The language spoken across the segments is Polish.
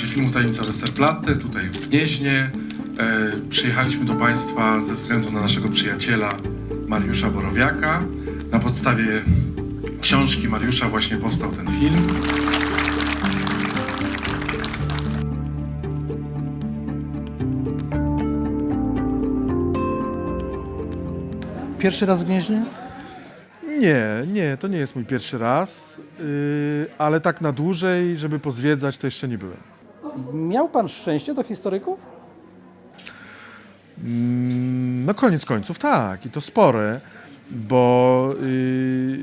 E, pokazie filmu Tajemnica Westerplatte, tutaj w Gnieźnie. E, Przyjechaliśmy do Państwa ze względu na naszego przyjaciela Mariusza Borowiaka. Na podstawie książki Mariusza właśnie powstał ten film. Pierwszy raz w Gnieźnie? Nie, nie, to nie jest mój pierwszy raz, yy, ale tak na dłużej, żeby pozwiedzać, to jeszcze nie byłem. Miał pan szczęście do historyków? No koniec końców tak, i to spore, bo yy,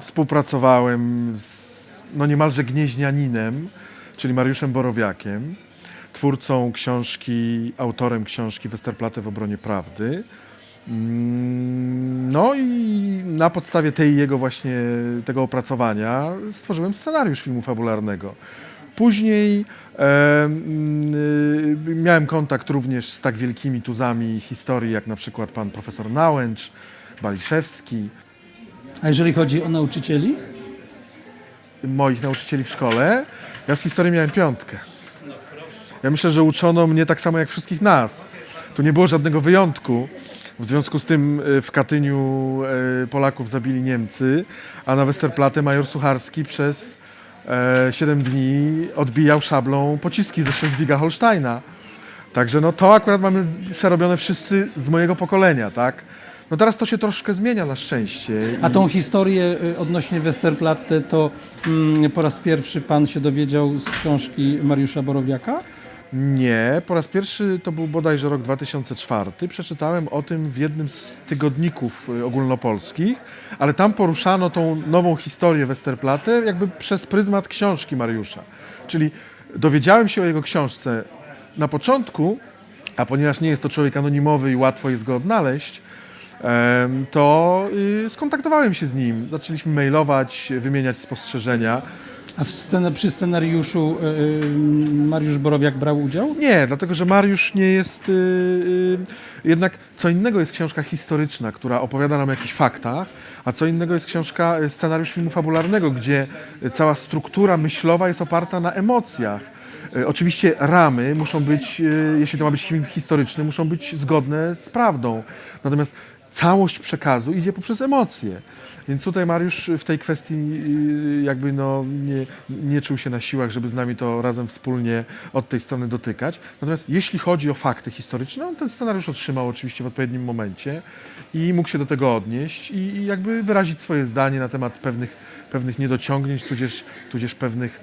współpracowałem z no niemalże gnieźnianinem, czyli Mariuszem Borowiakiem, twórcą książki, autorem książki Westerplatte w obronie prawdy. Mm, No i na podstawie tej jego właśnie tego opracowania stworzyłem scenariusz filmu fabularnego. Później y, miałem kontakt również z tak wielkimi tuzami historii, jak na przykład pan profesor Nałęcz, Baliszewski, A jeżeli chodzi o nauczycieli? moich nauczycieli w szkole. Ja z historii miałem piątkę. Ja myślę, że uczono mnie tak samo jak wszystkich nas. Tu nie było żadnego wyjątku. W związku z tym y, w Katyniu y, Polaków zabili Niemcy, a na Westerplatte major Sucharski przez 7 dni odbijał szablą pociski ze Schleswiga-Holsteina. Także no to akurat mamy przerobione wszyscy z mojego pokolenia, tak? No teraz to się troszkę zmienia na szczęście. A tą historię y, odnośnie Westerplatte to mm, po raz pierwszy pan się dowiedział z książki Mariusza Borowiaka? Nie, po raz pierwszy to był bodajże rok 2004. Przeczytałem o tym w jednym z tygodników y, ogólnopolskich, ale tam poruszano tą nową historię Westerplatte jakby przez pryzmat książki Mariusza. Czyli dowiedziałem się o jego książce na początku, a ponieważ nie jest to człowiek anonimowy i łatwo jest go odnaleźć, to y, skontaktowałem się z nim. Zaczęliśmy mailować, wymieniać spostrzeżenia. A w scenę, przy scenariuszu y, y, Mariusz Borowiak brał udział? Nie, dlatego że Mariusz nie jest. y, y, jednak co innego jest książka historyczna, która opowiada nam o jakichś faktach, a co innego jest książka, y, scenariusz filmu fabularnego, gdzie cała struktura myślowa jest oparta na emocjach. Y, Oczywiście ramy muszą być, jeśli to ma być film historyczny, muszą być zgodne z prawdą. Natomiast całość przekazu idzie poprzez emocje. Więc tutaj Mariusz w tej kwestii y, jakby no nie, nie czuł się na siłach, żeby z nami to razem wspólnie od tej strony dotykać. Natomiast jeśli chodzi o fakty historyczne, on ten scenariusz otrzymał oczywiście w odpowiednim momencie i mógł się do tego odnieść i, jakby wyrazić swoje zdanie na temat pewnych, pewnych niedociągnięć, tudzież, tudzież pewnych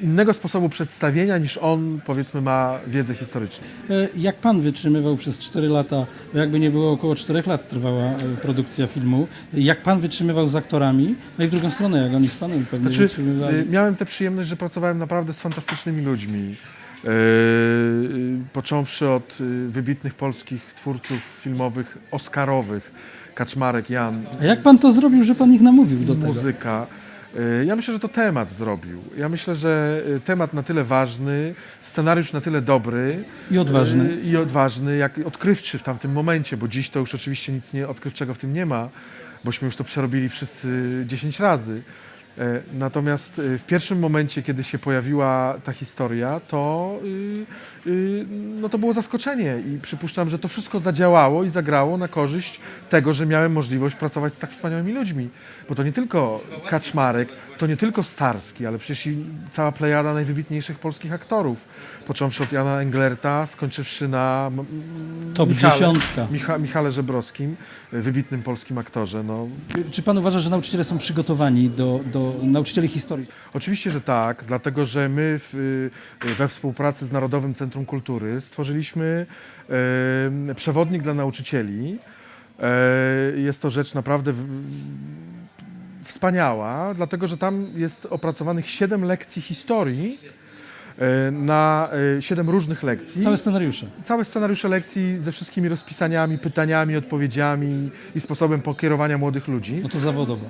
innego sposobu przedstawienia niż on powiedzmy ma wiedzę historyczną. Y, Jak pan wytrzymywał przez 4 lata, jakby nie było około 4 lat trwała y, produkcja filmu, jak pan wytrzymywał z aktorami, no i w drugą stronę, jak oni z panem pewnie Znaczy, wytrzymywali. miałem tę przyjemność, że pracowałem naprawdę z fantastycznymi ludźmi. Począwszy od wybitnych polskich twórców filmowych, oscarowych, Kaczmarek, Jan, A jak pan to zrobił, że pan ich namówił do tego? muzyka. Y, Ja myślę, że to temat zrobił. Ja myślę, że y, temat na tyle ważny, scenariusz na tyle dobry I odważny. y, i odważny, jak odkrywczy w tamtym momencie, bo dziś to już oczywiście nic nie odkrywczego w tym nie ma, bośmy już to przerobili wszyscy 10 razy. E, Natomiast y, w pierwszym momencie, kiedy się pojawiła ta historia, to, y, y, no to było zaskoczenie i przypuszczam, że to wszystko zadziałało i zagrało na korzyść tego, że miałem możliwość pracować z tak wspaniałymi ludźmi. Bo to nie tylko Kaczmarek, to nie tylko Starski, ale przecież i cała plejada najwybitniejszych polskich aktorów. Począwszy od Jana Englerta, skończywszy na Top Michale, dziesiątka. Micha, Michale Żebrowskim, wybitnym polskim aktorze. No, Czy pan uważa, że nauczyciele są przygotowani do, do nauczycieli historii? Oczywiście, że tak, dlatego że my w, y, we współpracy z Narodowym Centrum Kultury stworzyliśmy e, przewodnik dla nauczycieli. E, jest to rzecz naprawdę wspaniała, dlatego że tam jest opracowanych siedem lekcji historii e, na e, siedem różnych lekcji. Całe scenariusze. Całe scenariusze lekcji ze wszystkimi rozpisaniami, pytaniami, odpowiedziami i sposobem pokierowania młodych ludzi. No to zawodowo.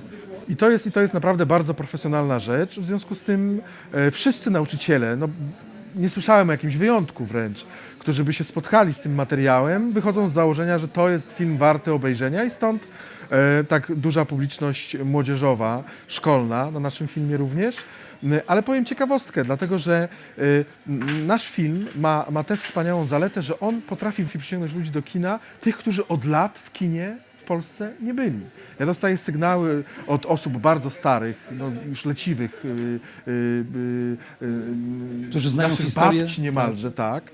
I to jest, i to jest naprawdę bardzo profesjonalna rzecz. W związku z tym e, wszyscy nauczyciele, no, nie słyszałem o jakimś wyjątku wręcz, którzy by się spotkali z tym materiałem, wychodzą z założenia, że to jest film warty obejrzenia i stąd e, tak duża publiczność młodzieżowa, szkolna na naszym filmie również. N- Ale powiem ciekawostkę, dlatego że e, n- nasz film ma, ma tę wspaniałą zaletę, że on potrafi przyciągnąć ludzi do kina, tych, którzy od lat w kinie Polsce nie byli. Ja dostaję sygnały od osób bardzo starych, no, już leciwych, y, y, y, Którzy znają historię. babci niemalże, tak,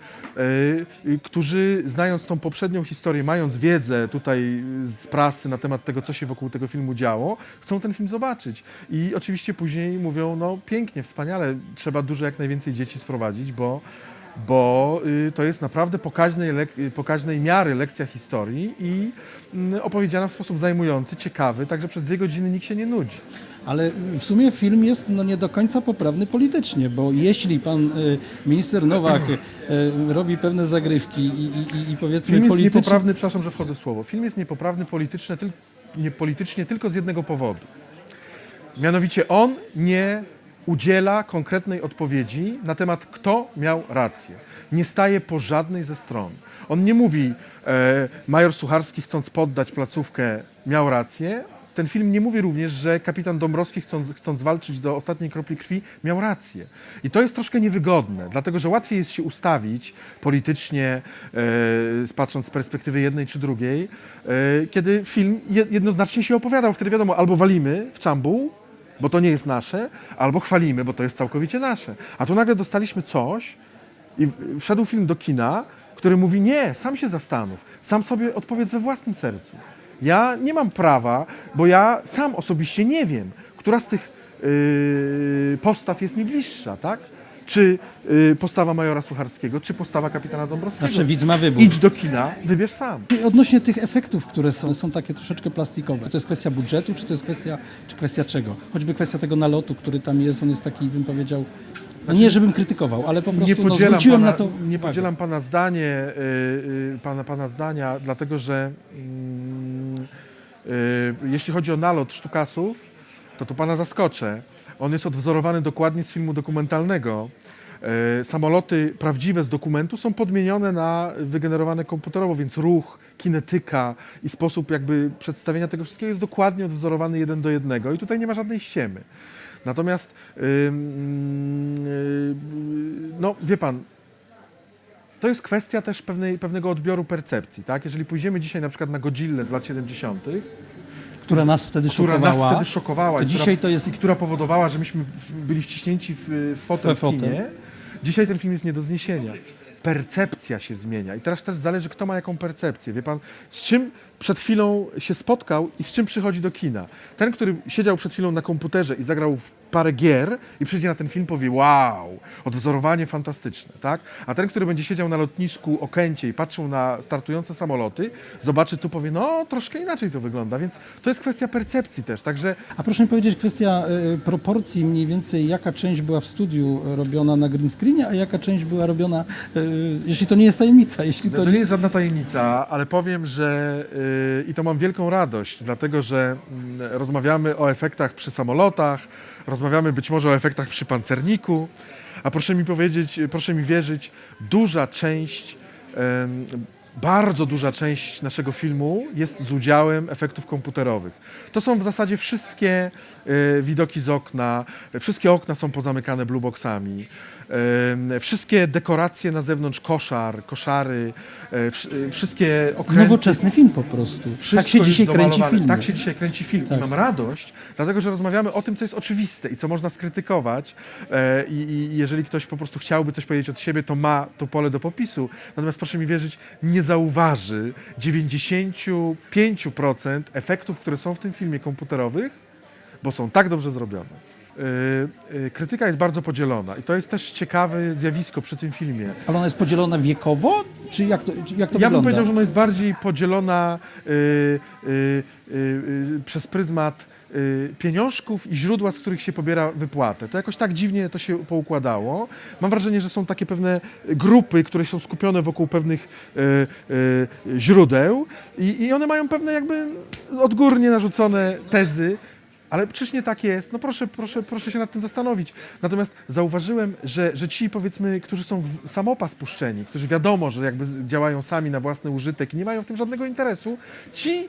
którzy znając tą poprzednią historię, mając wiedzę tutaj z prasy na temat tego, co się wokół tego filmu działo, chcą ten film zobaczyć. I oczywiście później mówią, no pięknie, wspaniale, trzeba dużo jak najwięcej dzieci sprowadzić, bo bo y, to jest naprawdę pokaźnej, y, pokaźnej miary lekcja historii i mm, opowiedziana w sposób zajmujący, ciekawy, także przez dwie godziny nikt się nie nudzi. Ale w sumie film jest no, nie do końca poprawny politycznie, bo jeśli pan y, minister Nowak robi pewne zagrywki i, i, i, powiedzmy Film jest niepoprawny, przepraszam, że wchodzę w słowo, film jest niepoprawny polityczne, tyl, nie, politycznie tylko z jednego powodu. Mianowicie on nie udziela konkretnej odpowiedzi na temat, kto miał rację. Nie staje po żadnej ze stron. On nie mówi, e, major Sucharski chcąc poddać placówkę miał rację. Ten film nie mówi również, że kapitan Dąbrowski chcąc, chcąc walczyć do ostatniej kropli krwi miał rację. I to jest troszkę niewygodne, dlatego że łatwiej jest się ustawić politycznie, e, patrząc z perspektywy jednej czy drugiej, e, kiedy film je- jednoznacznie się opowiadał. Wtedy wiadomo, albo walimy w czambuł, bo to nie jest nasze, albo chwalimy, bo to jest całkowicie nasze. A tu nagle dostaliśmy coś i wszedł film do kina, który mówi nie, sam się zastanów, sam sobie odpowiedz we własnym sercu. Ja nie mam prawa, bo ja sam osobiście nie wiem, która z tych yy, postaw jest mi bliższa, tak? Czy yy, postawa majora Sucharskiego, czy postawa kapitana Dąbrowskiego. Znaczy widz ma wybór. Idź do kina, wybierz sam. Odnośnie tych efektów, które są, są takie troszeczkę plastikowe, czy to jest kwestia budżetu, czy to jest kwestia, czy kwestia czego? Choćby kwestia tego nalotu, który tam jest, on jest taki, bym powiedział, no nie żebym krytykował, ale po prostu Znaczy, nie no, podzielam, zwróciłem pana, na to nie uwagę. podzielam pana zdanie, y, y, pana, pana zdania, dlatego że mm, y, jeśli chodzi o nalot sztukasów, to tu pana zaskoczę. On jest odwzorowany dokładnie z filmu dokumentalnego. Y, Samoloty prawdziwe z dokumentu są podmienione na wygenerowane komputerowo, więc ruch, kinetyka i sposób jakby przedstawienia tego wszystkiego jest dokładnie odwzorowany jeden do jednego i tutaj nie ma żadnej ściemy. Natomiast, ym, yy, no wie pan, to jest kwestia też pewnej, pewnego odbioru percepcji, tak? Jeżeli pójdziemy dzisiaj na przykład na Godzillę z lat 70., która nas wtedy która szokowała. nas wtedy szokowała to i, dzisiaj która, to jest- i która powodowała, że myśmy byli wciśnięci w, fotel w kinie, dzisiaj ten film jest nie do zniesienia. Percepcja się zmienia i teraz też zależy, kto ma jaką percepcję. Wie pan, z czym przed chwilą się spotkał i z czym przychodzi do kina. Ten, który siedział przed chwilą na komputerze i zagrał w parę gier i przyjdzie na ten film, powie wow, odwzorowanie fantastyczne, tak? A ten, który będzie siedział na lotnisku Okęcie i patrzył na startujące samoloty, zobaczy tu, powie, no troszkę inaczej to wygląda, więc to jest kwestia percepcji też, także A proszę mi powiedzieć, kwestia y, proporcji mniej więcej, jaka część była w studiu robiona na green screenie, a jaka część była robiona, y, jeśli to nie jest tajemnica, jeśli To, to, to nie jest żadna tajemnica, ale powiem, że yy, i to mam wielką radość, dlatego że mm, rozmawiamy o efektach przy samolotach, rozmawiamy być może o efektach przy pancerniku, a proszę mi powiedzieć, proszę mi wierzyć, duża część, bardzo duża część naszego filmu jest z udziałem efektów komputerowych. To są w zasadzie wszystkie e, widoki z okna, wszystkie okna są pozamykane blueboxami. Wszystkie dekoracje na zewnątrz, koszar, koszary, e, e, wszystkie okręty. nowoczesny film po prostu. Tak się dzisiaj kręci film. Tak się dzisiaj kręci film. Tak. I mam radość, dlatego że rozmawiamy o tym, co jest oczywiste i co można skrytykować. E, i, I jeżeli ktoś po prostu chciałby coś powiedzieć od siebie, to ma to pole do popisu. Natomiast proszę mi wierzyć, nie zauważy 95% efektów, które są w tym filmie komputerowych, bo są tak dobrze zrobione. E, e, krytyka jest bardzo podzielona i to jest też ciekawe zjawisko przy tym filmie. Ale ona jest podzielona wiekowo, czy jak to, czy jak to Ja bym wygląda? powiedział, że ona jest bardziej podzielona y, y, y, y, przez pryzmat y, pieniążków i źródła, z których się pobiera wypłatę. To jakoś tak dziwnie to się poukładało. Mam wrażenie, że są takie pewne grupy, które są skupione wokół pewnych y, y, źródeł i, i one mają pewne jakby odgórnie narzucone tezy, Ale przecież nie tak jest. No proszę, proszę, proszę się nad tym zastanowić. Natomiast zauważyłem, że, że ci powiedzmy, którzy są w samopas puszczeni, którzy wiadomo, że jakby działają sami na własny użytek i nie mają w tym żadnego interesu, ci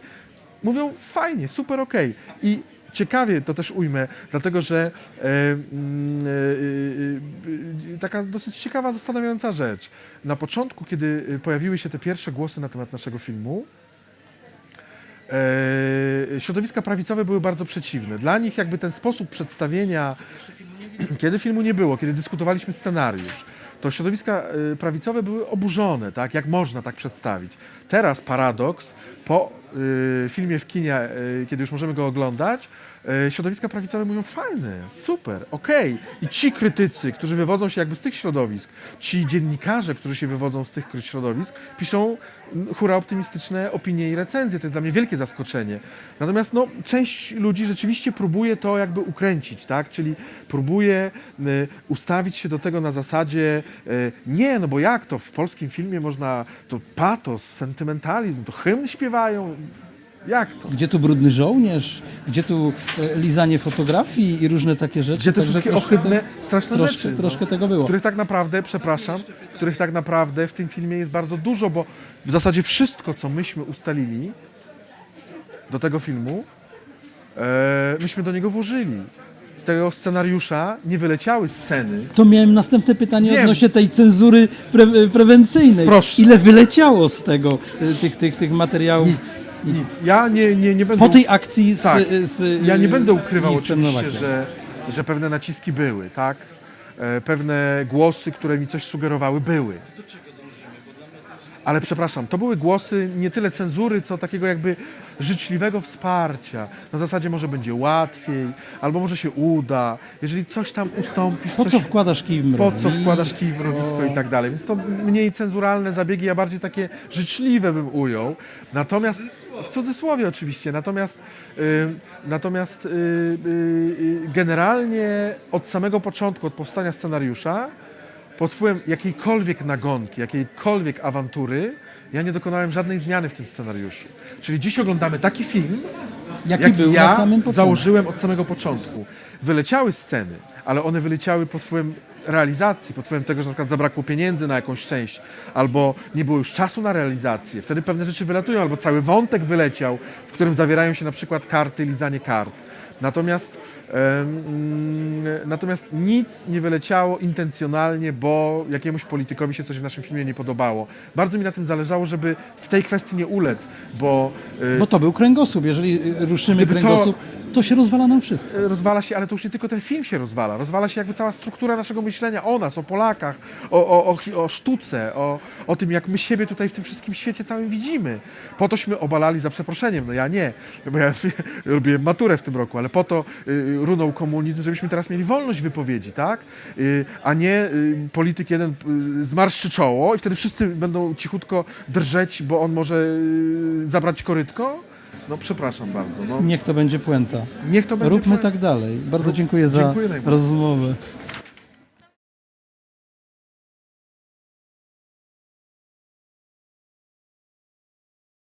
mówią fajnie, super okej. I ciekawie to też ujmę, dlatego że e, mm, e, e, e, taka dosyć ciekawa, zastanawiająca rzecz. Na początku, kiedy e, pojawiły się te pierwsze głosy na temat naszego filmu, środowiska prawicowe były bardzo przeciwne. Dla nich jakby ten sposób przedstawienia, kiedy filmu nie było, kiedy dyskutowaliśmy scenariusz, to środowiska e, prawicowe były oburzone, tak, jak można tak przedstawić. Teraz paradoks, po e, filmie w kinie, e, kiedy już możemy go oglądać, e, środowiska prawicowe mówią fajne, super, okej. I ci krytycy, którzy wywodzą się jakby z tych środowisk, ci dziennikarze, którzy się wywodzą z tych środowisk, piszą hura optymistyczne opinie i recenzje. To jest dla mnie wielkie zaskoczenie. Natomiast no, część ludzi rzeczywiście próbuje to jakby ukręcić, tak? Czyli próbuje ustawić się do tego na zasadzie y, nie, no bo jak to w polskim filmie można, to patos, sentymentalizm, to hymn śpiewają, jak to? Gdzie tu brudny żołnierz? Gdzie tu e, lizanie fotografii i różne takie rzeczy? Gdzie te Także wszystkie troszkę ohydne, te- straszne troszkę, rzeczy. no. troszkę tego było. których tak naprawdę, przepraszam, których tak naprawdę w tym filmie jest bardzo dużo, bo w zasadzie wszystko, co myśmy ustalili do tego filmu, e, myśmy do niego włożyli. Z tego scenariusza nie wyleciały sceny. To miałem następne pytanie Wiem. odnośnie tej cenzury pre, prewencyjnej. Proszę. Ile wyleciało z tego, e, tych, tych, tych materiałów? Nic, nic. Ja nie, nie, nie będę... Po tej akcji z, Tak. z Ja nie będę ukrywał oczywiście, Nowakiem. że, że pewne naciski były, tak? E, pewne głosy, które mi coś sugerowały, były. Ale przepraszam, to były głosy nie tyle cenzury, co takiego jakby życzliwego wsparcia. Na zasadzie może będzie łatwiej, albo może się uda, jeżeli coś tam ustąpisz. Po coś, co wkładasz kij w po co wkładasz kij w mrowisko i tak dalej. Więc to mniej cenzuralne zabiegi, a bardziej takie życzliwe bym ujął. Natomiast, w cudzysłowie oczywiście, natomiast, y, natomiast y, y, y, generalnie od samego początku, od powstania scenariusza, pod wpływem jakiejkolwiek nagonki, jakiejkolwiek awantury, ja nie dokonałem żadnej zmiany w tym scenariuszu. Czyli dziś oglądamy taki film, Jaki jaki był ja na samym początku. założyłem od samego początku. Wyleciały sceny, ale one wyleciały pod wpływem realizacji, pod wpływem tego, że na przykład zabrakło pieniędzy na jakąś część, albo nie było już czasu na realizację. Wtedy pewne rzeczy wylatują, albo cały wątek wyleciał, w którym zawierają się na przykład karty, lizanie kart. Natomiast, natomiast nic nie wyleciało intencjonalnie, bo jakiemuś politykowi się coś w naszym filmie nie podobało. Bardzo mi na tym zależało, żeby w tej kwestii nie ulec, bo y, Bo to był kręgosłup. Jeżeli y, ruszymy Gdyby to- kręgosłup, to... się rozwala nam wszystko. rozwala się, ale to już nie tylko ten film się rozwala, rozwala się jakby cała struktura naszego myślenia o nas, o Polakach, o, o, o, o sztuce, o, o tym, jak my siebie tutaj w tym wszystkim świecie całym widzimy. Po tośmy obalali za przeproszeniem, no ja nie, bo ja robiłem maturę w tym roku, ale po to y, runął komunizm, żebyśmy teraz mieli wolność wypowiedzi, tak? Y, a nie y, polityk jeden y, zmarszczy czoło i wtedy wszyscy będą cichutko drżeć, bo on może zabrać korytko. No przepraszam bardzo. No, Niech to będzie puenta. niech to będzie Róbmy powiem- tak dalej. Bardzo dziękuję za Dziękuję najbardziej. rozmowę.